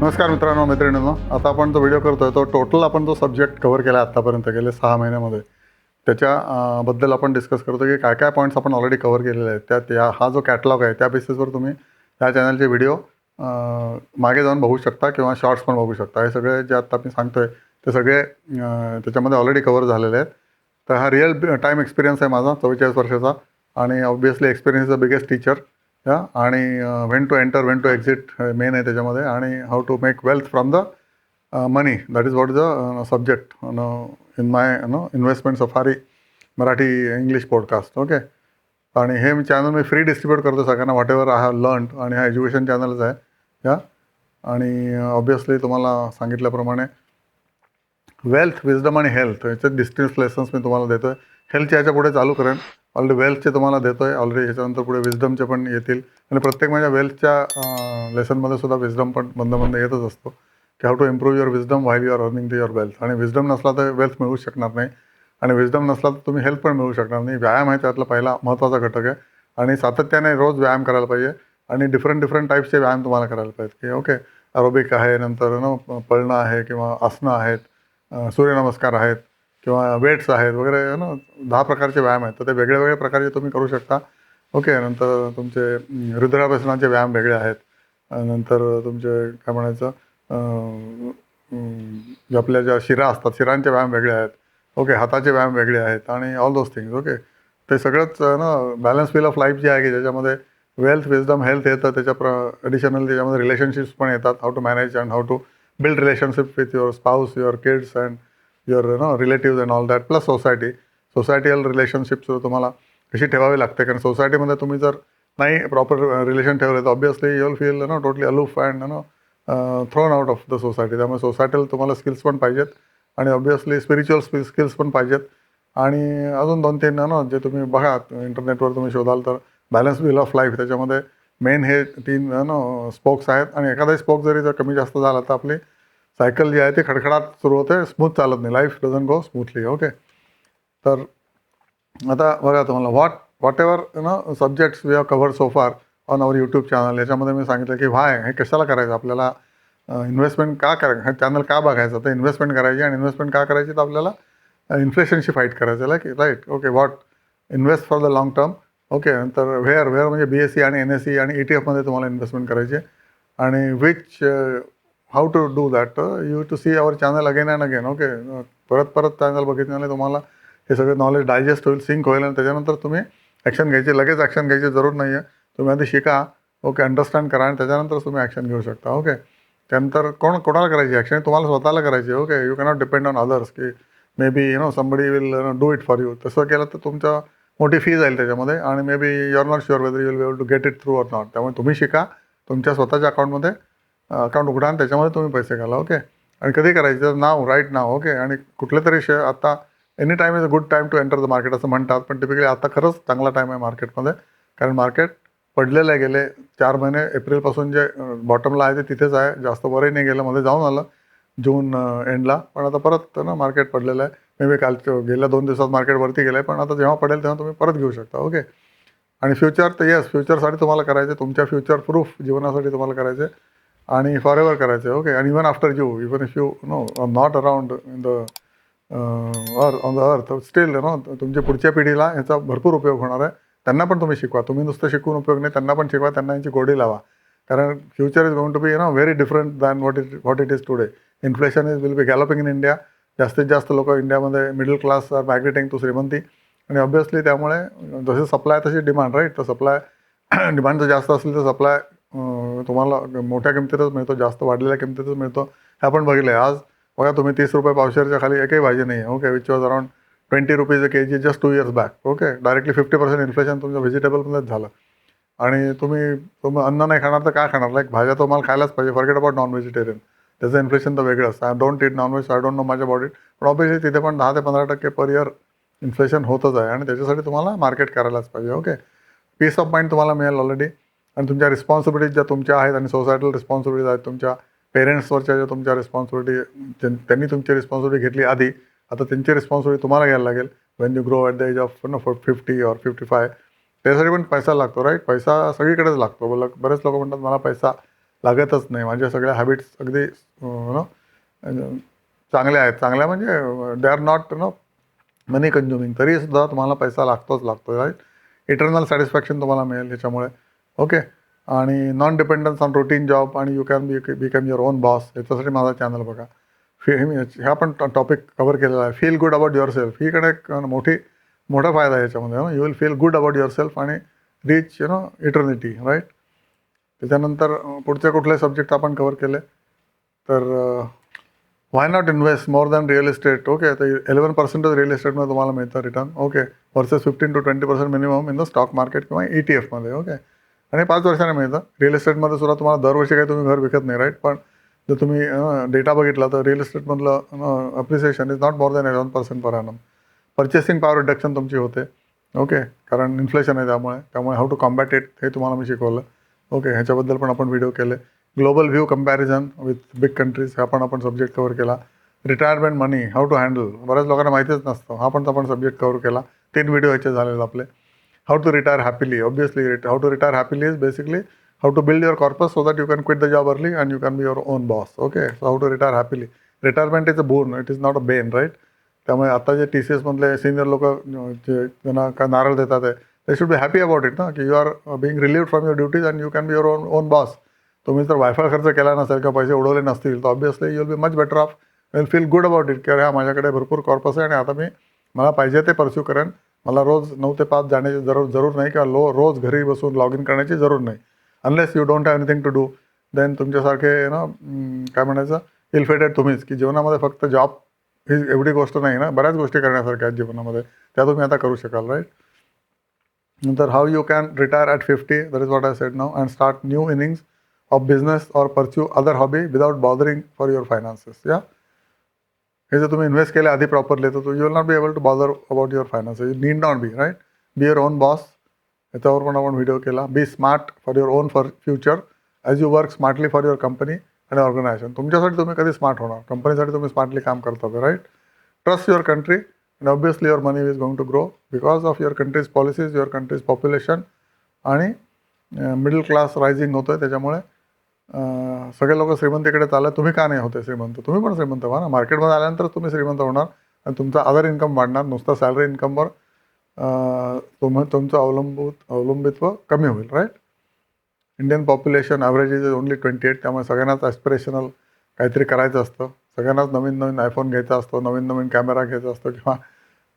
नमस्कार मित्रांनो मैत्रिणींनो. आता आपण जो व्हिडिओ करतो आहे तो टोटल आपण जो सब्जेक्ट कव्हर केला आत्तापर्यंत गेले सहा महिन्यामध्ये त्याच्याबद्दल आपण डिस्कस करतो की काय काय पॉईंट्स आपण ऑलरेडी कव्हर केलेले आहेत. त्यात या हा जो कॅटलॉग आहे त्या बेसिसवर तुम्ही त्या चॅनलचे व्हिडिओ मागे जाऊन बघू शकता किंवा शॉर्ट्स पण बघू शकता. हे सगळे जे आत्ता मी सांगतोय ते सगळे त्याच्यामध्ये ऑलरेडी कव्हर झालेले आहेत. तर हा रिअल टाईम एक्सपिरियन्स आहे माझा चव्वेचाळीस वर्षाचा. आणि obviously experience is the biggest teacher या आणि when to enter when to exit main आहे त्याच्यामध्ये. आणि how to make wealth from the money that is what the subject in my know investment safari Marathi English podcast okay आणि हे मी channel मी free distribute करतो सगळ्यांना whatever I have learn आणि हा एज्युकेशन चॅनलच आहे. या. आणि ऑब्वियसली तुम्हाला सांगितल्याप्रमाणे वेल्थ विजडम आणि हेल्थ याचे डिस्टन्स लेसन्स मी तुम्हाला देतो आहे हेल्थच्या याच्यापुढे चालू करेन. ऑलरेडी वेल्थचे तुम्हाला देतो आहे ऑलरेडी ह्याच्यानंतर पुढे विजडमचे पण येतील. आणि प्रत्येक माझ्या वेल्थच्या लेसनमध्ये सुद्धा विजडम पण बंद बंद येतच असतो. की how to improve your wisdom while your earning the your wealth आणि विजडम नसला तर वेल्थ मिळू शकणार नाही. आणि विजडम नसला तर तुम्ही हेल्थ पण मिळू शकणार नाही. व्यायाम आहे त्यातला पहिला महत्त्वाचा घटक आहे. आणि सातत्याने रोज व्यायाम करायला पाहिजे. आणि डिफरंट डिफरंट टाईपचे व्यायाम तुम्हाला करायला पाहिजे की ओके अरोबिक आहे नंतर न पळणं आहे किंवा आसनं आहेत. सूर्यनमस्कार आहेत. किंवा वेट्स आहेत वगैरे ना? दहा प्रकारचे व्यायाम आहेत. तर ते वेगळे वेगळे प्रकारचे तुम्ही करू शकता. ओके नंतर तुमचे अं, रुद्राभसनाचे व्यायाम वेगळे आहेत. नंतर तुमचे काय म्हणायचं? जे आपल्या ज्या शिरा असतात शिरांचे व्यायाम वेगळे आहेत. ओके हाताचे व्यायाम वेगळे आहेत आणि ऑल दोज थिंग्स ओके. ते सगळंच ना बॅलन्स व्हील ऑफ लाईफ जे आहे की ज्याच्यामध्ये वेल्थ विजडम हेल्थ येतं त्याच्या प्र ॲडिशनल त्याच्यामध्ये रिलेशनशिप्स पण येतात. How to manage and how to build relationship with your spouse your kids and your know relatives and all that plus society societal relationships तुम्हाला कशी ठेवावी लागते कारण सोसायटीमध्ये तुम्ही जर नाही प्रॉपर रिलेशन uh, ठेवले तर obviously you will feel know totally aloof and know thrown out of the society त्यामुळे सोसायटीला तुम्हाला स्किल्स पण पाहिजेत आणि ऑब्वियसली स्पिरिच्युअल स्किल्स पण पाहिजेत. आणि अजून दोन तीन ना जे तुम्ही बघा इंटरनेटवर तुम्ही शोधाल तर बॅलन्स बिल ऑफ लाईफ त्याच्यामध्ये मेन हे तीन नो स्पोक्स आहेत. आणि एखादा स्पोक जरी जर कमी जास्त झाला तर आपली सायकल जी आहे ती खडखडात सुरू होते स्मूथ चालत नाही. Life doesn't go smoothly okay तर आता बघा तुम्हाला what whatever know subjects we have cover so far on our YouTube channel याच्यामध्ये मी सांगितलं की व्हाय हे कशाला करायचं? आपल्याला इन्व्हेस्टमेंट का करायचं हे चॅनल का बघायचं? तर इन्व्हेस्टमेंट करायची आणि इन्व्हेस्टमेंट का करायची? तर आपल्याला इन्फ्लेशनशी फाईट करायचं like right okay what invest for the long term okay नंतर व्हेअर व्हेअर म्हणजे बी एस सी आणि एन एस सी आणि ई टी एफमध्ये तुम्हाला इन्व्हेस्टमेंट करायची आहे. आणि which how to do that you to see our channel again and again okay परत परत चॅनल बघितल्याने तुम्हाला हे सगळं नॉलेज डायजेस्ट होईल सिंक होईल आणि त्याच्यानंतर तुम्ही ॲक्शन घ्यायची लगेच ॲक्शन घ्यायची जरूर नाही आहे तुम्ही आधी शिका ओके अंडरस्टँड करा आणि त्याच्यानंतर तुम्ही ॲक्शन घेऊ शकता ओके त्यानंतर कोण कोणाला करायची ॲक्शन तुम्हाला स्वतःला करायची okay you cannot depend on others की maybe you know somebody will do it for you तसं केलं तर तुमच्या मोठी फी जाईल त्याच्यामध्ये आणि maybe you are not sure whether you will be able to get it through or not त्यामुळे तुम्ही शिका तुमच्या स्वतःच्या अकाउंटमध्ये अकाउंट उघडा आणि त्याच्यामध्ये तुम्ही पैसे घाला ओके? आणि कधी करायचं? Now right now okay? आणि कुठले तरी शेअर आता any time is a good time to enter the market असं म्हणतात पण टिपिकली आता खरंच चांगला टाईम आहे मार्केटमध्ये कारण मार्केट पडलेलं आहे गेले चार महिने एप्रिलपासून जे बॉटमला आहे ते तिथेच आहे. जास्त वरही नाही गेलं मध्ये जाऊन आलं जून एंडला पण आता परत ना मार्केट पडलेलं आहे. मे बी काल गेल्या दोन दिवसात मार्केट वरती गेलं आहे पण आता जेव्हा पडेल तेव्हा तुम्ही परत घेऊ शकता ओके? आणि फ्युचर तर येस फ्युचरसाठी तुम्हाला करायचे तुमच्या फ्युचर प्रूफ जीवनासाठी तुम्हाला करायचे आणि फॉर एव्हर आहे. ओके आणि even after you even if you know not around in the earth on the earth still no तुमच्या पुढच्या पिढीला याचा भरपूर उपयोग होणार आहे. त्यांना पण तुम्ही शिकवा. तुम्ही नुसतं शिकून उपयोग नाही त्यांना पण शिकवा त्यांना यांची गोडी लावा. कारण future is going to be no very different than what it what it is today inflation is will be galloping in India जास्तीत जास्त लोक इंडियामध्ये middle class are migrating to श्रीमंती. आणि ऑब्वियसली त्यामुळे जशी सप्लाय तशी डिमांड राईट तर सप्लाय डिमांड जर जास्त असेल तर सप्लाय तुम्हाला मोठ्या किमतीतच मिळतो जास्त वाढलेल्या किमतीतच मिळतो. हे आपण बघितलं आहे आज बघा तुम्ही तीस रुपये पावशेरच्या खाली एकही भाजी नाही आहे okay which was around twenty rupees a K G just two years back okay directly fifty percent inflation तुमच्या व्हेजिटेबलमध्येच झालं. आणि तुम्ही तुम्ही अन्न नाही खाणार तर काय खाणार? लाईक भाज्या तुम्हाला खायलाच पाहिजे. फॉरगेट अबाउट नॉन व्हेजिटेरियन त्याचं इन्फ्लेशन तर वेगळंच. I don't eat non veg I don't know माझ्या बॉडी पण ऑब्विसली तिथे पण दहा ते पंधरा टक्के पर इयर इन्फ्लेशन होतच आहे. आणि त्याच्यासाठी तुम्हाला मार्केट करायलाच पाहिजे ओके पीस ऑफ माइंड तुम्हाला मिळेल ऑलरेडी आणि तुमच्या रिस्पॉन्सिबिलिटीज ज्या तुमच्या आहेत आणि सोसायटल रिस्पॉन्सिबिलिटीज आहेत तुमच्या पेरेंट्सवरच्या ज्या तुमच्या रिस्पॉन्सिबिलिटी त्यांनी तुमची रिस्पॉन्सिबिलिटी घेतली आधी आता त्यांची रिस्पॉन्सिबिलिटी तुम्हाला घ्यायला लागेल. When you grow at the age of no fifty or fifty five त्यासाठी पण पैसा लागतो राईट पैसा सगळीकडेच लागतो. बोला बरेच लोक म्हणतात मला पैसा लागतच नाही. माझ्या सगळ्या हॅबिट्स अगदी नो चांगल्या आहेत. चांगल्या म्हणजे they are not no money consuming तरीसुद्धा तुम्हाला पैसा लागतोच लागतो राईट इटर्नल सॅटिस्फॅक्शन तुम्हाला मिळेल त्याच्यामुळे ओके आणि non dependence on routine job आणि you can be become your own boss याच्यासाठी माझा चॅनल बघा. फी हे- हा पण टॉपिक कवर केलेला आहे. Feel good about your self हीकडे एक मोठी मोठा फायदा आहे याच्यामध्ये you will feel good about your self आणि reach you know eternity right त्याच्यानंतर पुढचे कुठले सब्जेक्ट आपण कवर केले? तर why not invest more than real estate okay तर इलेवन पर्सेंटच रिअल इस्टेटमध्ये तुम्हाला मिळतं return okay versus fifteen to twenty percent minimum in the stock market किंवा ई टी एफमध्ये ओके आणि पाच वर्षाने मिळतं. रिअल इस्टेटमध्ये सुद्धा तुम्हाला दरवर्षी काही तुम्ही घर विकत नाही राईट पण जर तुम्ही डेटा बघितला तर real इस्टेटमधलं appreciation is not more than eleven percent per annum purchasing power reduction तुमची होते. ओके कारण इन्फ्लेशन आहे त्यामुळे. त्यामुळे हाऊ टू कॉम्बॅट इट हे तुम्हाला मी शिकवलं. ओके ह्याच्याबद्दल पण आपण व्हिडिओ केले. Global view comparison with big countries हा पण आपण सब्जेक्ट कवर केला. Retirement money how to handle बऱ्याच लोकांना माहितीच नसतं. हा पण आपण सब्जेक्ट कवर केला. तीन व्हिडिओ ह्याचे झालेले आपले. How to retire happily. Obviously, how to retire happily is basically how to build your corpus so that you can quit the job early and you can be your own boss okay so how to retire happily. Retirement is a boon it is not a bane right त्यामुळे आता जे T C एसमधले senior लोक जे त्यांना काय नारळ देतात आहे ते should be happy about it ना? की you are being relieved from your duties and you can be your own own boss तुम्ही जर वायफाय खर्च केला नसेल किंवा पैसे उडवले नसतील तर obviously you will be much better off will feel good about it की अरे हा माझ्याकडे भरपूर कॉर्पस आहे आणि आता मी मला पाहिजे ते परस्यू करेन. मला रोज नऊ ते पाच जाण्याची जरूर जरूर नाही किंवा लो रोज घरी बसून लॉग इन करण्याची जरूर नाही. Unless you don't have anything to do then तुमच्यासारखे ना काय म्हणायचं? इलफेटेड तुम्हीच की जीवनामध्ये फक्त जॉब ही एवढी गोष्ट नाही ना बऱ्याच गोष्टी करण्यासारख्या आहेत जीवनामध्ये. त्या तुम्ही आता करू शकाल राईट नंतर how you can retire at fifty that is what I said now and start new innings of business or pursue other hobby without bothering for your finances या हे जर तुम्ही इन्व्हेस्ट केले आधी प्रॉपरली तर you will not be able to bother about your finance you need not be right be your own boss याच्यावर पण आपण व्हिडिओ केला. Be smart for your own for future as you work smartly for your company आणि organisation तुमच्यासाठी तुम्ही कधी smart होणार? कंपनीसाठी तुम्ही स्मार्टली काम करता right trust your country and obviously your money is going to grow because of your country's policies your country's population आणि मिडल क्लास रायझिंग होतं आहे त्याच्यामुळे सगळे लोक श्रीमंतीकडे चालले तुम्ही का नाही होते श्रीमंत? तुम्ही पण श्रीमंत व्हा ना. मार्केटमध्ये आल्यानंतर तुम्ही श्रीमंत होणार आणि तुमचा अदर इन्कम वाढणार नुसतं सॅलरी इन्कमवर तुम्ही तुमचं अवलंबूत अवलंबित्व कमी होईल right Indian population average is only twenty eight त्यामुळे सगळ्यांनाच ॲस्पिरेशनल काहीतरी करायचं असतं. सगळ्यांनाच नवीन नवीन आयफोन घ्यायचा असतो नवीन नवीन कॅमेरा घ्यायचा असतो किंवा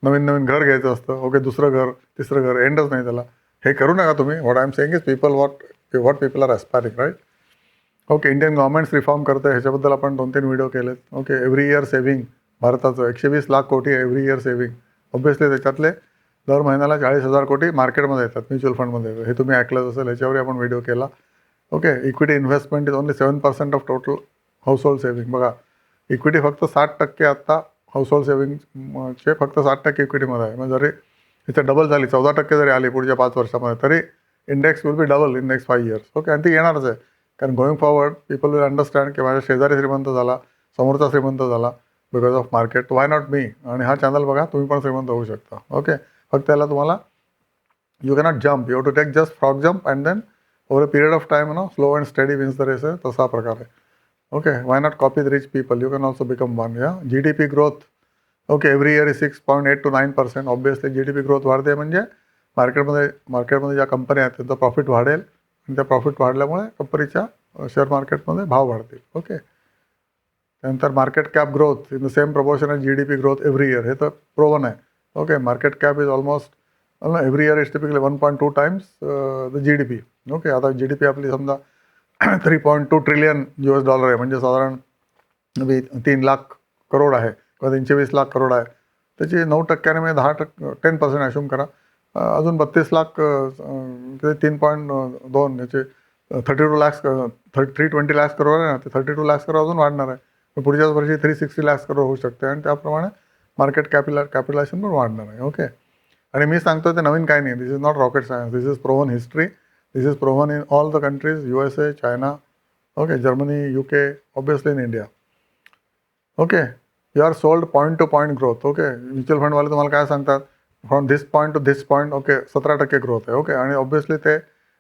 नवीन नवीन घर घ्यायचं असतं. ओके दुसरं घर तिसरं घर एंडच नाही त्याला. हे करू नका तुम्ही. What I am saying is people what what people are aspiring right okay Indian government's reform करतं ह्याच्याबद्दल आपण दोन तीन व्हिडिओ केलेत. ओके एव्हरी इयर सेव्हिंग भारताचं एकशे वीस लाख कोटी एव्हरी इयर सेव्हिंग ऑब्व्हियसली त्याच्यातले दर महिन्याला चाळीस हजार कोटी मार्केटमध्ये येतात म्युच्युअल फंडमध्ये हे तुम्ही ऐकलंच असेल ह्याच्यावरही आपण व्हिडिओ केला. Okay equity investment is only seven percent of total household saving बघा इक्विटी फक्त साठ टक्के आत्ता हाऊस होल्ड सेव्हिंगचे फक्त साठ टक्के इक्विटीमध्ये आहे. म्हणजे जरी इथे डबल झाली चौदा टक्के जरी आली पुढच्या पाच वर्षामध्ये तरी index will be double in next five years okay आणि ती येणारच आहे. कारण going forward people will understand की माझ्या शेजारी श्रीमंत झाला समोरचा श्रीमंत झाला because of market why not मी आणि हा चॅनल बघा तुम्ही पण श्रीमंत होऊ शकता. ओके फक्त त्याला तुम्हाला you cannot jump you to take just frog jump and then over a period of time no slow and steady wins the race आहे तसा प्रकार आहे. Okay why not copy the rich people you can also become one या G D P growth okay every year is six point eight to nine percent obviously G D P growth वाढते म्हणजे मार्केटमध्ये मार्केटमध्ये ज्या कंपन्या आहेत त्यांचं profit वाढेल. त्या प्रॉफिट वाढल्यामुळे कंपनीच्या शेअर मार्केटमध्ये भाव वाढतील. ओके त्यानंतर market cap growth in the same proportion G D P growth every year हे तर प्रोवन आहे. Okay market cap is almost every year is typically one point two times the G D P okay आता G D P आपली समजा three point two trillion U S dollar आहे. म्हणजे साधारण we तीन लाख करोड आहे. किंवा तीनशे वीस लाख करोड आहे. त्याची नऊ टक्क्याने म्हणजे दहा टक्के टेन पर्सेंट ॲश्यूम करा. अजून बत्तीस लाख तीन पॉईंट दोन याचे thirty two lakhs thirty three twenty lakhs crore आहे ना ते थर्टी टू लॅक्स करोड अजून वाढणार आहे. पुढच्याच वर्षी थ्री सिक्स्टी लॅक्स करोड होऊ शकते आणि त्याप्रमाणे मार्केट कॅपिला कॅपिटलायझेशन पण वाढणार आहे ओके आणि मी सांगतो ते नवीन काय नाही this is not rocket science this is proven history this is proven in all the countries U S A China okay Germany U K obviously in India okay you are sold point to point growth okay mutual फंडवाले तुम्हाला काय सांगतात? From this point to this point okay सतरा टक्के growth आहे okay आणि obviously ते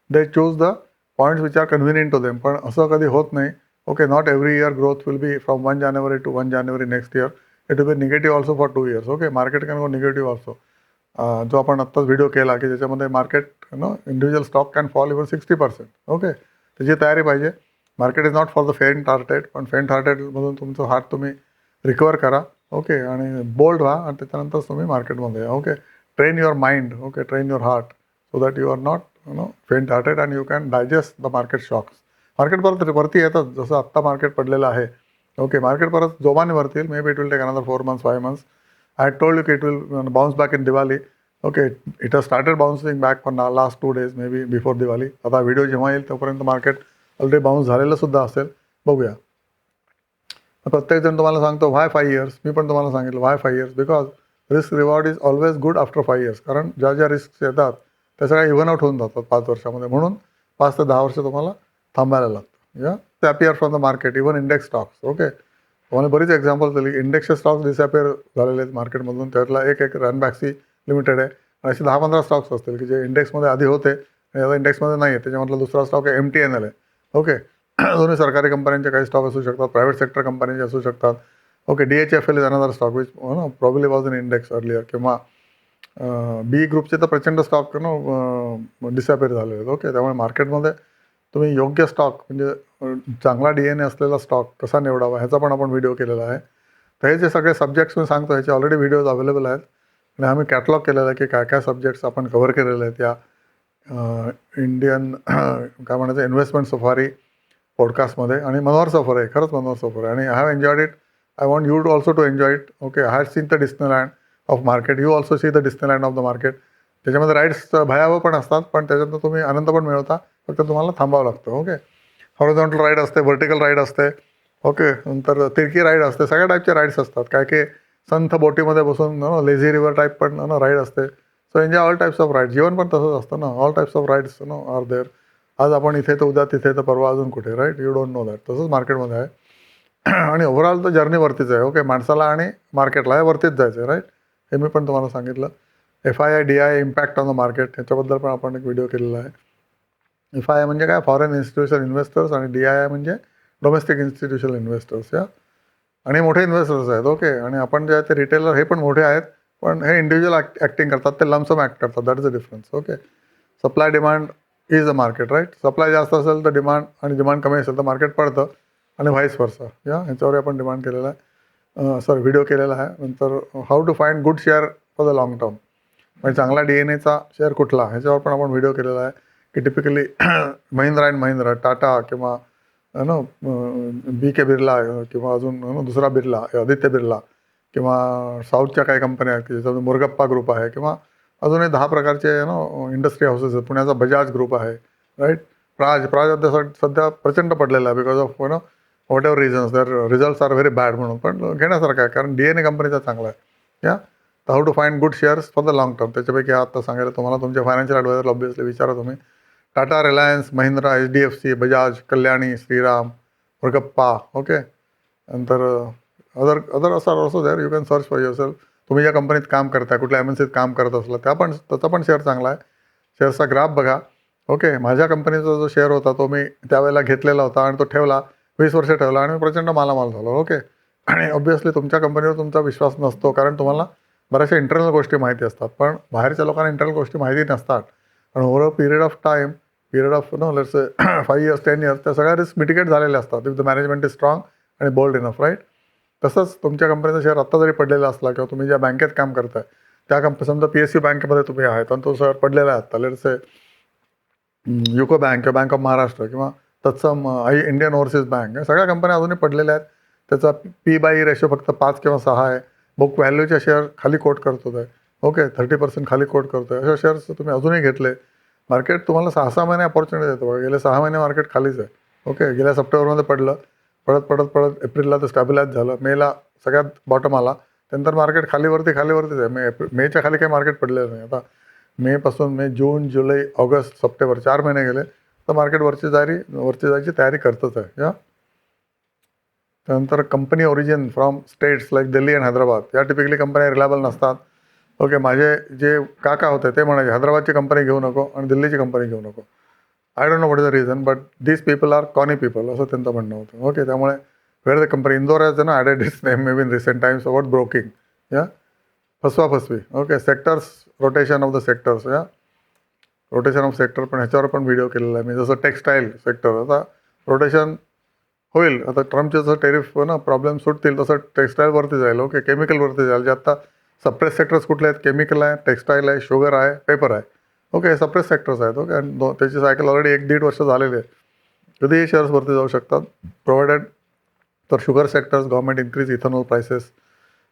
they choose the points which are convenient to them पण असं कधी होत नाही okay not every year growth will be from one January to one January next year it will be negative also for two years okay market can go negative also जो आपण आत्ताच video केला की ज्याच्यामध्ये market no individual stock can fall even sixty percent okay त्याची तयारी पाहिजे. Market is not for the faint hearted पण फेंट हार्टेडमधून तुमचं हार्ट तुम्ही रिकवर करा ओके आणि बोल्ड व्हा आणि त्याच्यानंतर तुम्ही मार्केटमध्ये या okay train your mind okay train your heart so that you are not you no faint hearted and you can digest the market shocks market परत वरती येतात जसं आत्ता मार्केट पडलेलं आहे. ओके मार्केट परत जोमाने वरती येईल may be it will take another four months five months I told you की it will bounce back in Diwali okay it has started bouncing back for ना last two days may be before Diwali आता video जेव्हा येईल तोपर्यंत market already bounce झालेलं सुद्धा असेल. बघूया. प्रत्येकजण तुम्हाला सांगतो व्हाय फाय इयर्स मी पण तुम्हाला सांगितलं why five years because risk reward is always good after five years कारण ज्या ज्या रिस्क येतात त्या सगळ्या इव्हन आउट होऊन जातात पाच वर्षामध्ये. म्हणून पाच ते दहा वर्ष तुम्हाला थांबायला लागतं. या ते appear from the market even index stocks okay तुम्हाला बरीच एक्झाम्पल दिली. इंडेक्सचे स्टॉक्स डिसअपियर झालेले आहेत मार्केटमधून त्यातला एक एक रनबॅक्सी लिमिटेड आहे. आणि असे दहा पंधरा स्टॉक्स असतील की जे इंडेक्समध्ये आधी होते आणि आता इंडेक्समध्ये नाही आहे त्याच्यामधला दुसरा स्टॉक आहे एम टी एन एल आहे. ओके दोन्ही सरकारी कंपन्यांचे काही स्टॉक असू शकतात. प्रायव्हेट सेक्टर कंपन्यांचे असू शकतात. Okay D H F L is another stock which no probably was in index earlier किंवा बी ग्रुपचे तर प्रचंड स्टॉक नो डिसअपेअर झालेले आहेत. ओके त्यामुळे मार्केटमध्ये तुम्ही योग्य स्टॉक म्हणजे चांगला डी एन ए असलेला स्टॉक कसा निवडावा ह्याचा पण आपण व्हिडिओ केलेला आहे. तर हे जे सगळे सब्जेक्ट्स मी सांगतो ह्याचे ऑलरेडी व्हिडिओज अवेलेबल आहेत. आणि आम्ही कॅटलॉग केलेला आहे की काय काय सब्जेक्ट्स आपण कव्हर केलेले आहेत. या इंडियन काय म्हणायचं इन्व्हेस्टमेंट सफारी पॉडकास्टमध्ये आणि मनोहर सफर आहे खरंच मनोहर सफर आहे आणि I have enjoyed it I want you to also to enjoy it. Okay I have seen the Disneyland of market you also see the Disneyland of the market त्याच्यामध्ये राईड्स भयावह पण असतात पण त्याच्यातनं तुम्ही आनंद पण मिळवता. फक्त तुम्हाला थांबावं लागतं ओके हॉरिझॉन्टल राईड असते व्हर्टिकल राईड असते ओके नंतर तिरकी राईड असते सगळ्या टाईपचे राईड्स असतात. काय की संथ बोटीमध्ये बसून नो लेझी रिव्हर टाईप पण नो राईड असते. So enjoy all types of ride जीवन पण तसंच असतं ना all types of rides no are there आज आपण इथे तर उद्या तिथे तर परवा अजून कुठे right you don't know that तसंच मार्केटमध्ये आहे. आणि ओव्हरऑल तर जर्नी वरतीच आहे. ओके माणसाला आणि मार्केटला हे वरतीच जायचं आहे राईट हे मी पण तुम्हाला सांगितलं. F I I D I impact on the market ह्याच्याबद्दल पण आपण एक व्हिडिओ केलेला आहे. एफ आय आय म्हणजे काय? फॉरेन इन्स्टिट्यूशन इन्व्हेस्टर्स आणि डी आय आय म्हणजे डोमेस्टिक इन्स्टिट्यूशनल इन्व्हेस्टर्स या आणि मोठे इन्व्हेस्टर्स आहेत ओके आणि आपण जे आहे ते रिटेलर हे पण मोठे आहेत पण हे इंडिव्हिज्युअल ॲक्ट ॲक्टिंग करतात ते लमसम ॲक्ट करतात. That is a difference okay supply demand is a market right supply जास्त असेल तर डिमांड आणि डिमांड कमी असेल तर मार्केट पडतं. आणि व्हाईस वर्सा या ह्याच्यावर आपण डिमांड केलेला आहे. Uh, सॉरी व्हिडिओ केलेला आहे. नंतर how to find good share for the long term म्हणजे चांगला डी एन एचा शेअर कुठला? ह्याच्यावर पण आपण व्हिडिओ केलेला आहे. की टिपिकली महिंद्रा अँड महिंद्रा टाटा किंवा ना बी के बिर्ला किंवा अजून दुसरा बिर्ला आदित्य बिर्ला किंवा साऊथच्या काही कंपन्या आहेत की मुरगप्पा ग्रुप आहे किंवा अजूनही दहा प्रकारचे नो इंडस्ट्री हाऊसेस आहेत. पुण्याचा बजाज ग्रुप आहे राईट प्राज प्राज आता सध्या प्रचंड पडलेला आहे because of no whatever reasons their results are very bad म्हणून. पण घेण्यासारखं आहे कारण डी एन ए कंपनीचा चांगला आहे. या तर how to find good shares for the long term त्याच्यापैकी आता सांगायला तुम्हाला तुमच्या फायनान्शियल ॲडवायझर ऑब्विसली विचारा तुम्ही. Tata Reliance Mahindra H D F C Bajaj Kalyani Shriram Murugappa okay नंतर अदर अदर असं असो there you can search for yourself तुम्ही ज्या कंपनीत काम करताय कुठल्या एम एन सीत काम करत असला त्या पण त्याचा पण शेअर चांगला आहे. शेअरचा ग्राफ बघा ओके माझ्या कंपनीचा जो शेअर होता तो मी त्यावेळेला घेतलेला होता आणि तो ठेवला. वीस वर्ष ठेवलं आणि मी प्रचंड मालामाल झालो. ओके. आणि ऑब्वियसली तुमच्या कंपनीवर तुमचा विश्वास नसतो कारण तुम्हाला बऱ्याचशा इंटरनल गोष्टी माहिती असतात. पण बाहेरच्या लोकांना इंटरनल गोष्टी माहिती नसतात. पण over a period of time period of no let's five years ten years त्या सगळ्या रिस्क मिटिकेट झालेल्या असतात. If the management is strong आणि बोल्ड इनफ राईट तसंच तुमच्या कंपनीचा शेअर आत्ता जरी पडलेला असला किंवा तुम्ही ज्या बँकेत काम करताय त्या कंप समजा पी एस यू बँकेमध्ये तुम्ही आहेत आणि तो शेअर पडलेला आहे आत्ता. लेट्स युको बँक किंवा बँक ऑफ महाराष्ट्र किंवा तत्सम आई इंडियन ओव्हरसीज बँक सगळ्या कंपन्या अजूनही पडलेल्या आहेत. त्याचा पी बाय रेशो फक्त पाच किंवा सहा आहे. बुक व्हॅल्यूच्या शेअर खाली कोट करतो आहे. ओके थर्टी पर्सेंट खाली कोट करतो आहे अशा शेअर्स तुम्ही अजूनही घेतले. मार्केट तुम्हाला सहा सहा महिने अपॉर्च्युनिटी देतो बघा. गेले सहा महिने मार्केट खालीच आहे. ओके गेल्या सप्टेंबरमध्ये पडलं. पडत पडत पडत एप्रिलला तर स्टॅबिलाइज झालं. मेला सगळ्यात बॉटम आला. त्यानंतर मार्केट खालीवरती खालीवरतीच आहे. मे एप्रिल मेच्या खाली काही मार्केट पडलेलं नाही. आता मेपासून मे जून जुलै ऑगस्ट सप्टेंबर चार महिने गेले. तर मार्केट वरची जारी वरची जायची तयारी करतच आहे या. त्यानंतर company origin from states like Delhi and Hyderabad. या टिपिकली कंपन्या रिलायबल नसतात. ओके माझे जे काका होते ते म्हणायचे हैदराबादची कंपनी घेऊ नको आणि दिल्लीची कंपनी घेऊ नको. I don't know what is the reason but these people are corny people असं त्यांचं म्हणणं होतं. ओके त्यामुळे where the company Indore has ना added is name may be in recent times about broking या. फसवा फसवी okay sectors rotation of the sectors या. रोटेशन ऑफ सेक्टर पण ह्याच्यावर पण व्हिडिओ केलेला आहे. मी जसं टेक्स्टाईल सेक्टर आता रोटेशन होईल. आता ट्रम्पचे जसं टेरिफ ना प्रॉब्लेम सुटतील तसं टेक्स्टाईलवरती जाईल. ओके केमिकलवरती जाईल. जे आता सप्रेस सेक्टर्स कुठले आहेत? केमिकल आहे टेक्स्टाईल आहे शुगर आहे पेपर आहे. ओके सप्रेस सेक्टर्स आहेत. ओके आणि दो त्याची सायकल ऑलरेडी एक दीड वर्ष झालेली आहे. कधीही शेअर्सवरती जाऊ शकतात. प्रोव्हाइडेड तर sugar sectors government increase ethanol prices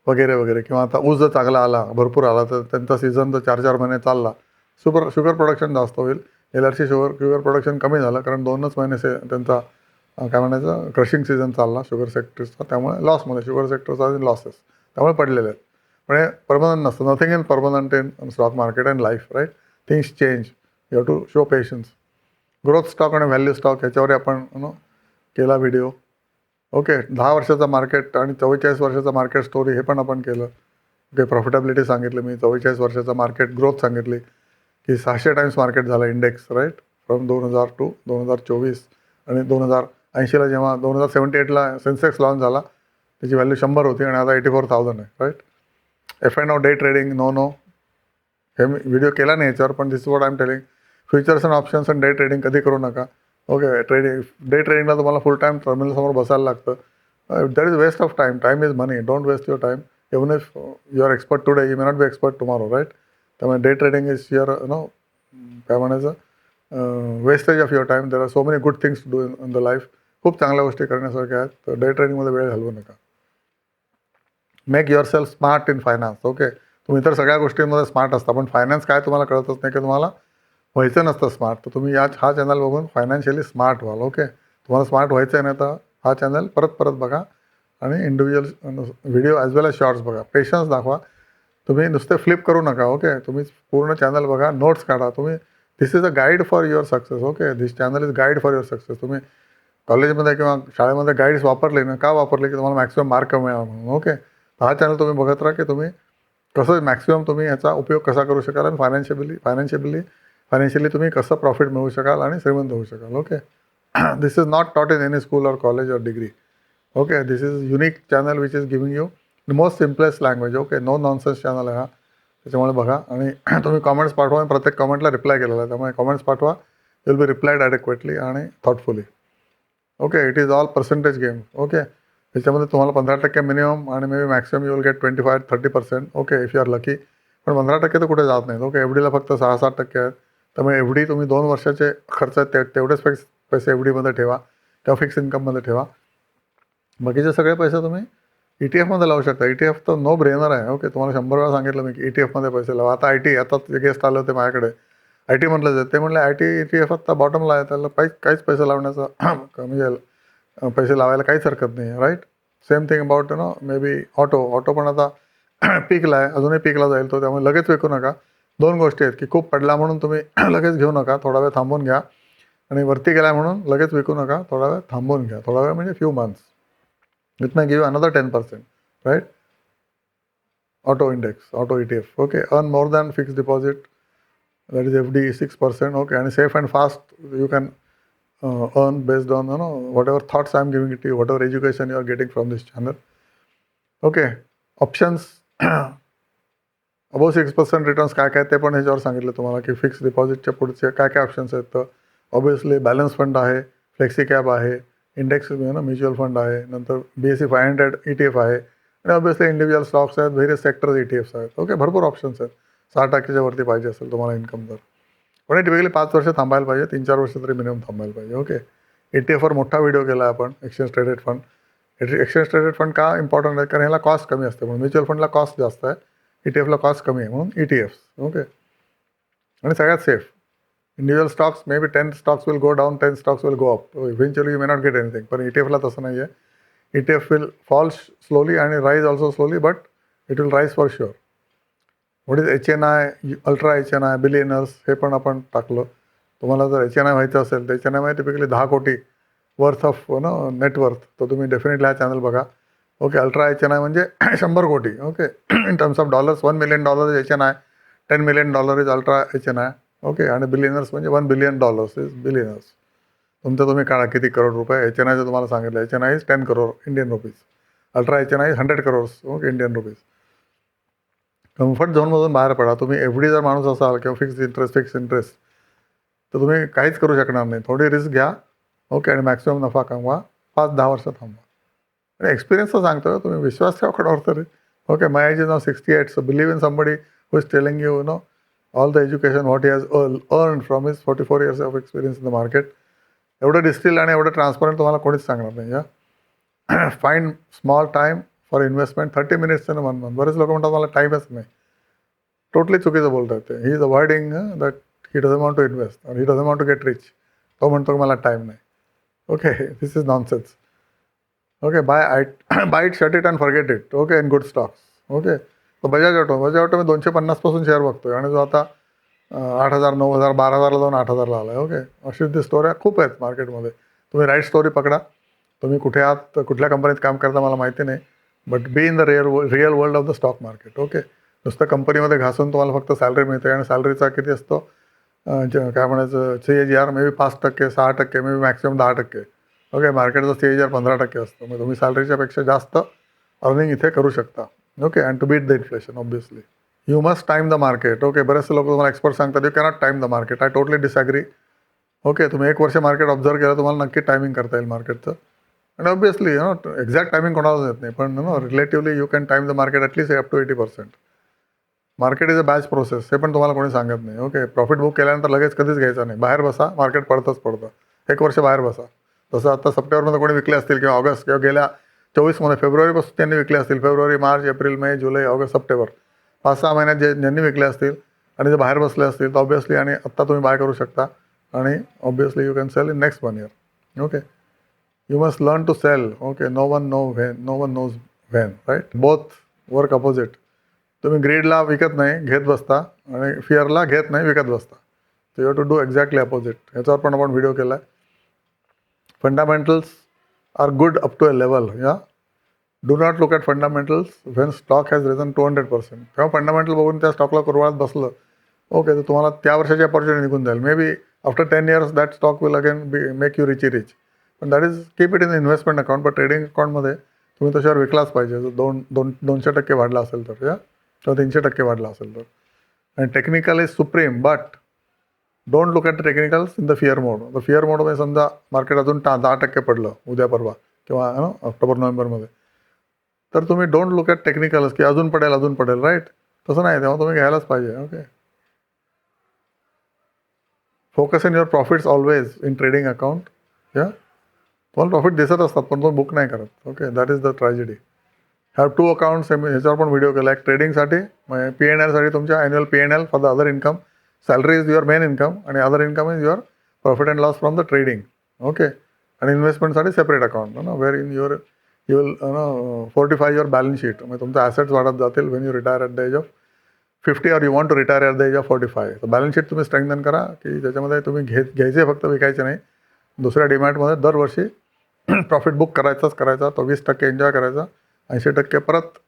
वगैरे वगैरे. किंवा आता ऊस जर चांगला आला भरपूर आला तर त्यांचा सीझन जर चार चार महिने चालला शुगर शुगर प्रोडक्शन जास्त होईल. L R C sugar sugar production कमी झालं कारण दोनच महिने से त्यांचा काय म्हणायचं क्रशिंग सीझन चालला शुगर सेक्टर्सचा त्यामुळे लॉसमध्ये शुगर सेक्टरचा आर लॉसेस त्यामुळे पडलेले आहेत. पण हे परमनंट नसतं. Nothing in permanent in stock market and life right things change you have to show patience growth stock आणि व्हॅल्यू स्टॉक ह्याच्यावर आपण नो केला व्हिडिओ ओके दहा वर्षाचा मार्केट आणि चव्वेचाळीस वर्षाचा मार्केट स्टोरी हे पण आपण केलं. ओके प्रॉफिटेबिलिटी सांगितलं मी. चव्वेचाळीस वर्षाचा मार्केट ग्रोथ सांगितली. की सहाशे टाइम्स मार्केट झालं इंडेक्स राईट फ्रॉम दोन हजार टू दोन हजार चोवीस आणि दोन हजार ऐंशीला जेव्हा दोन हजार सेवन्टी एटला सेन्सेक्स लॉन्च झाला त्याची व्हॅल्यू शंभर होती आणि आता एटी फोर थाउजंड आहे right F and O day trading no no हे मी व्हिडिओ केला नाही याच्यावर पण this what I am telling futures and options and day trading कधी करू नका. ओके ट्रेडिंग डे ट्रेडिंगला तुम्हाला फुल टाईम टर्मिनलसमोर बसायला लागतं. That is waste of time time is money don't waste your time even if you are expert today you may not be expert tomorrow right त्यामुळे day trading is your no काय म्हणायचं? Wastage of your time there are so many good things to do in in the life खूप चांगल्या गोष्टी करण्यासारख्या आहेत. तर day ट्रेडिंगमध्ये वेळ घालवू नका. Make yourself smart in finance okay तुम्ही तर सगळ्या गोष्टींमध्ये स्मार्ट असता पण फायनान्स काय तुम्हाला कळतच नाही की तुम्हाला व्हायचं नसतं स्मार्ट तर तुम्ही या हा चॅनल बघून फायनान्शियली स्मार्ट व्हाल ओके तुम्हाला स्मार्ट व्हायचं आहे ना तर हा चॅनल परत परत बघा. आणि individual video as well as shorts बघा. पेशन्स दाखवा. तुम्ही नुसते फ्लिप करू नका ओके तुम्ही पूर्ण चॅनल बघा नोट्स काढा, तुम्ही this is a guide for your success okay this channel is guide for your success तुम्ही कॉलेजमध्ये किंवा शाळेमध्ये गाईड्स वापरले ना का वापरले की तुम्हाला मॅक्सिमम मार्क मिळावा म्हणून ओके हा चॅनल तुम्ही बघत राहा की तुम्ही कसं मॅक्सिमम तुम्ही याचा उपयोग कसा करू शकाल आणि फायनान्शियली फायनान्शियली फायनान्शियली तुम्ही कसं प्रॉफिट मिळवू शकाल आणि श्रीमंत होऊ शकाल okay this is not taught in any school और कॉलेज और degree okay this is unique channel which is giving you most simplest language okay no nonsense channel आहे हा. त्याच्यामुळे बघा आणि तुम्ही कॉमेंट्स पाठवा आणि प्रत्येक कमेंटला रिप्लाय केलेला आहे. त्यामुळे कॉमेंट्स पाठवा विल बी रिप्लायड ॲडेक्वेटली आणि thoughtfully okay it is all percentage game okay त्याच्यामध्ये तुम्हाला पंधरा टक्के मिनिमम आणि may be maximum you will get twenty five thirty percent okay if you are lucky पण पंधरा टक्के तर कुठे जात नाहीत ओके एफ डीला फक्त सहा सात टक्के आहेत. त्यामुळे एफ डी तुम्ही दोन वर्षाचे खर्च आहेत ते तेवढेच पैसे पैसे एफ डीमध्ये ठेवा. किंवा फिक्स इन्कममध्ये ठेवा. बाकीचे सगळे पैसे तुम्ही ई टी एफमध्ये लावू शकता. ई टी एफ तर नो ब्रेनर आहे. ओके तुम्हाला शंभर वेळा सांगितलं मी की ई टी एफमध्ये पैसे लावा. आता आय टी आता गेस्ट आले होते माझ्याकडे आय टी म्हटलं जातं. ते म्हणले I T E T F आत्ता बॉटमला आहे. त्याला काही काहीच पैसे लावण्याचा म्हणजे पैसे लावायला काहीच हरकत नाही. Right same thing about no may be auto auto पण आता पीकला आहे. अजूनही पीकला जाईल तो. त्यामुळे लगेच विकू नका. दोन गोष्टी आहेत की खूप पडला म्हणून तुम्ही लगेच घेऊ नका. थोडा वेळ थांबून घ्या. आणि वरती गेला म्हणून लगेच विकू नका. थोडा वेळ थांबून घ्या. थोडा वेळ म्हणजे few months It may give another ten percent right auto index auto E T F okay earn more than fixed deposit that is F D six percent okay आणि safe and fast you can earn based on you know whatever thoughts I'm giving it to you, whatever education you are getting from this channel. Okay, options above six percent returns काय काय ते पण ह्याच्यावर सांगितलं तुम्हाला की fix डिपॉझिटच्या पुढचे काय काय ऑप्शन्स आहेत तर ऑब्विसली बॅलन्स फंड आहे फ्लेक्सी कॅब आहे इंडेक्स है ना म्युच्युअल फंड आहे नंतर B S C five hundred E T F आहे आणि ऑब्विसली इंडिव्हिज्युअल स्टॉक्स आहेत various sectors E T Fs आहेत ओके भरपूर ऑप्शन्स आहेत सहा टक्क्याच्या वरती पाहिजे असेल तुम्हाला इन्कम तर. पण टिपिकली पाच वर्ष थांबायला पाहिजे, तीन चार वर्ष तरी मिनिमम थांबायला पाहिजे ओके ई टी एफवर मोठा व्हिडिओ केला आपण exchange traded fund exchange traded fund का इम्पॉर्टंट आहे? कारण ह्याला कॉस्ट कमी असते, म्हणून म्युच्युअल फंडला कॉस्ट जास्त आहे ई टी एफला कॉस्ट कमी आहे, म्हणून ई टी एफ्स ओके आणि सगळ्यात safe individual stocks may be ten stocks will go down ten stocks will go up eventually you may not get anything पण ई टी एफला तसं नाही आहे E T F will fall slowly आणि rise also slowly but it will rise for sure what is H N I ultra H N I billionaires हे पण आपण टाकलं. तुम्हाला जर एच एन आय व्हायचं असेल तर एच एन आय टिपिकली दहा कोटी वर्थ ऑफ नो नेटवर्थ तर तुम्ही डेफिनेटली हा चॅनल बघा. Okay ultra H N I म्हणजे शंभर कोटी. Okay in terms of dollars one million dollar H N I ten million dollar is ultra H N I okay आणि billionaires म्हणजे one billion dollars is billionaires तुमचं तुम्ही काढा किती करोड रुपये एच एन आयचं तुम्हाला सांगितलं H N I is ten crore Indian rupees ultra H N I hundred crores okay Indian rupees comfort झोनमधून बाहेर पडा. तुम्ही एफ डी जर माणूस असाल किंवा फिक्स इंटरेस्ट फिक्स इंटरेस्ट तर तुम्ही काहीच करू शकणार नाही. थोडी रिस्क घ्या. ओके आणि मॅक्सिमम नफा कमवा. पाच दहा वर्ष थांबवा. आणि एक्सपिरियन्स तर सांगतो तुम्ही विश्वास ठेवा कोणावर तरी. Okay my age is now sixty eight so believe in somebody who is telling you no all the education what he has earn from his forty four years of experience in the market एवढं distil आणि एवढं transparent तुम्हाला कोणीच सांगणार नाही या find small time for investment thirty minutes in one month बरेच लोक म्हणतात मला टाईमच नाही टोटली चुकीचं बोलतात ते he is avoiding that he doesn't want to invest आणि he doesn't want to get rich तो म्हणतो की मला टाईम नाही okay this is nonsense okay buy I buy it shut it and forget it okay in good stocks okay तर Bajaj auto Bajaj auto मी दोनशे पन्नासपासून शेअर बघतोय आणि जो आता आठ हजार नऊ हजार बारा हजारला जाऊन आठ हजारला आला आहे ओके अशी ती स्टोऱ्या खूप आहेत मार्केटमध्ये तुम्ही राईट स्टोरी पकडा. तुम्ही कुठे आहात कुठल्या कंपनीत काम करता मला माहिती नाही. But be in the real real world of the stock market okay नुसतं कंपनीमध्ये घासून तुम्हाला फक्त सॅलरी मिळते आणि सॅलरीचा किती असतो? काय म्हणायचं? C H R may be पाच टक्के सहा टक्के मे बी मॅक्सिमम दहा टक्के. ओके मार्केटचा सी एच आर पंधरा टक्के असतो. मग तुम्ही सॅलरीच्यापेक्षा जास्त अर्निंग इथे करू शकता. Okay and to beat the inflation obviously you must time the market okay बरेचसे लोक तुम्हाला एक्सपर्ट सांगतात you cannot time the market I totally disagree okay तुम्ही एक वर्ष मार्केट ऑब्झर्व केलं तुम्हाला नक्की टायमिंग करता येईल मार्केटचं आणि ऑब्विसली नो एक्झॅक्ट टायमिंग कोणाला येत नाही पण no relatively you can time the market at least up to eighty percent market is a batch process हे पण तुम्हाला कोणी सांगत नाही ओके प्रॉफिट बुक केल्यानंतर लगेच कधीच घ्यायचा नाही बाहेर बसा मार्केट पडतंच पडतं एक वर्ष बाहेर बसा जसं आता सप्टेंबरमध्ये कोणी विकले असतील किंवा ऑगस्ट किंवा गेल्या चोवीसमध्ये फेब्रुवारीपासून त्यांनी विकले असतील. फेब्रुवारी मार्च एप्रिल मे जुलै ऑगस्ट सप्टेंबर. पाच सहा महिन्यात जे ज्यांनी विकले असतील आणि जे बाहेर बसले असतील तर ऑब्विसली आणि आत्ता तुम्ही बाय करू शकता. आणि obviously you can sell in next one year okay you must learn to sell okay no one no when no one knows when right both work opposite तुम्ही ग्रीडला विकत नाही घेत बसता. आणि फिअरला घेत नाही विकत बसता. तर you to do exactly opposite ह्याच्यावर पण आपण व्हिडिओ केला आहे fundamentals are good up to a level या do not look at fundamentals when stock has risen to hundred percent तेव्हा फंडामेंटल बघून त्या स्टॉकला कुरवाळात बसलं. ओके तर तुम्हाला त्या वर्षाची अपॉर्च्युनिटी निघून जाईल. May be after ten years that stock will again be make you rich rich पण that is keep it in investment account पण ट्रेडिंग अकाउंटमध्ये तुम्ही तो शेअर विकलाच पाहिजे. जर दोन दोन दोनशे टक्के वाढला असेल तर या किंवा तीनशे टक्के वाढला असेल तर. आणि technical is supreme but don't look at technicals in the fear mode the fear मोडमध्ये समजा मार्केट अजून टा दहा टक्के पडलं उद्या परवा किंवा नो ऑक्टोबर नोव्हेंबरमध्ये तर तुम्ही डोंट लुक ॲट टेक्निकल्स की अजून पडेल अजून पडेल राईट तसं नाही तेव्हा तुम्ही घ्यायलाच पाहिजे okay focus in your profits always in trading account या तुम्हाला प्रॉफिट दिसत असतात पण तुम्ही बुक नाही करत okay that is the tragedy have to accounts ह्याच्यावर पण व्हिडिओ केला एक ट्रेडिंगसाठी पी एन एलसाठी तुमच्या annual P N L for the other income salary is your main income आणि other income is your profit and loss from the trading okay आणि इन्व्हेस्टमेंटसाठी separate account no where in your you will know fortify your balance sheet म्हणजे तुमचे assets वाढत जातील when you retire at the age of fifty or you want to retire at the age of forty five तर balance sheet तुम्ही strengthen करा की त्याच्यामध्ये तुम्ही घे घ्यायचे फक्त विकायचे नाही दुसऱ्या डिमॅटमध्ये दरवर्षी प्रॉफिट बुक करायचाच करायचा तो वीस टक्के एन्जॉय करायचा ऐंशी टक्के परत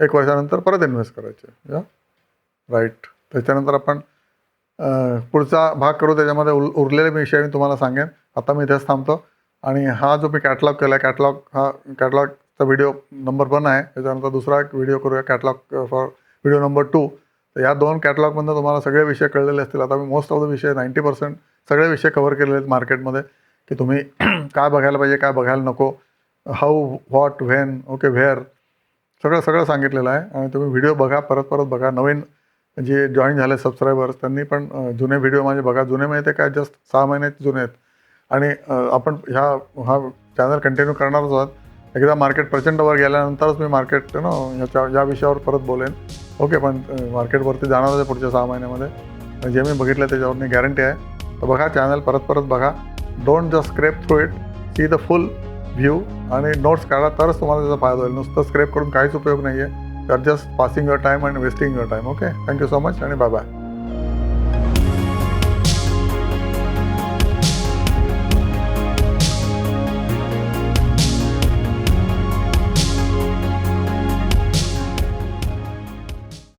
एक वर्षानंतर परत इन्व्हेस्ट करायचे या राईट त्याच्यानंतर आपण पुढचा भाग करू त्याच्यामध्ये उर उरलेले विषय मी तुम्हाला सांगेन. आता मी इथेच थांबतो. आणि हा जो मी कॅटलॉग केला आहे कॅटलॉग हा कॅटलॉगचा व्हिडिओ नंबर वन आहे. त्याच्यानंतर दुसरा एक व्हिडिओ करूया catalogue for video number two तर या दोन कॅटलॉगमधनं तुम्हाला सगळे विषय कळलेले असतील. आता मी मोस्ट ऑफ द विषय नाईंटी पर्सेंट सगळे विषय कव्हर केलेले आहेत मार्केटमध्ये की तुम्ही काय बघायला पाहिजे काय बघायला नको? How what when okay where सगळं सगळं सांगितलेलं आहे. आणि तुम्ही व्हिडिओ बघा परत परत बघा. नवीन जे जॉईन झाले सबस्क्रायबर्स त्यांनी पण जुने व्हिडिओ माझे बघा. जुने माहिती आहे काय जस्ट सहा महिन्यात जुने आहेत. आणि आपण ह्या हा चॅनल कंटिन्यू करणारच आहोत. एकदा मार्केट प्रचंड वर गेल्यानंतरच मी मार्केट नो ह्याच्या या विषयावर परत बोलेन. ओके पण मार्केटवरती जाणारच आहे पुढच्या सहा महिन्यामध्ये. जे मी बघितलं त्याच्यावर गॅरंटी आहे. तर बघा चॅनल परत परत बघा. Don't just scrape through it see the full view आणि नोट्स काढा तरच तुम्हाला त्याचा फायदा होईल. नुसतं स्क्रेप करून काहीच उपयोग नाही आहे You are just passing your time and wasting your time. Okay. Thank you so much and bye bye.